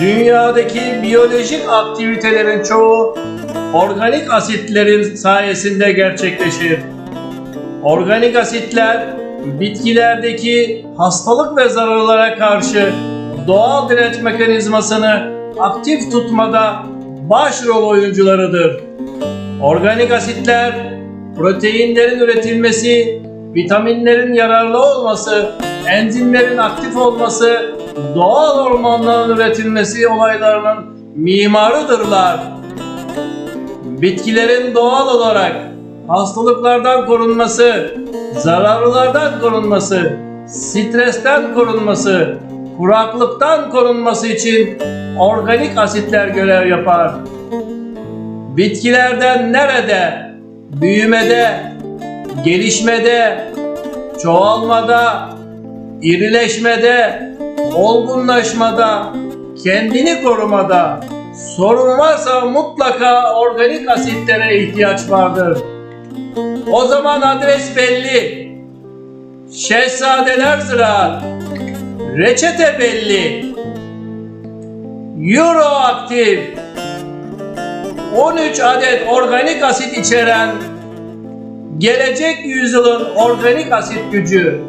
Dünyadaki biyolojik aktivitelerin çoğu organik asitlerin sayesinde gerçekleşir. Organik asitler bitkilerdeki hastalık ve zararlara karşı doğal direnç mekanizmasını aktif tutmada başrol oyuncularıdır. Organik asitler proteinlerin üretilmesi, vitaminlerin yararlı olması, enzimlerin aktif olması, doğal hormonların üretilmesi olaylarının mimarıdırlar. Bitkilerin doğal olarak hastalıklardan korunması, zararlılardan korunması, stresten korunması, kuraklıktan korunması için organik asitler görev yapar. Bitkilerden nerede, büyümede, gelişmede, çoğalmada, irileşmede, olgunlaşmada, kendini korumada sorun varsa mutlaka organik asitlere ihtiyaç vardır. O zaman adres belli. Şehzadeler Ziraat. Reçete belli. Euro aktif. 13 adet organik asit içeren gelecek yüzyılın organik asit gücü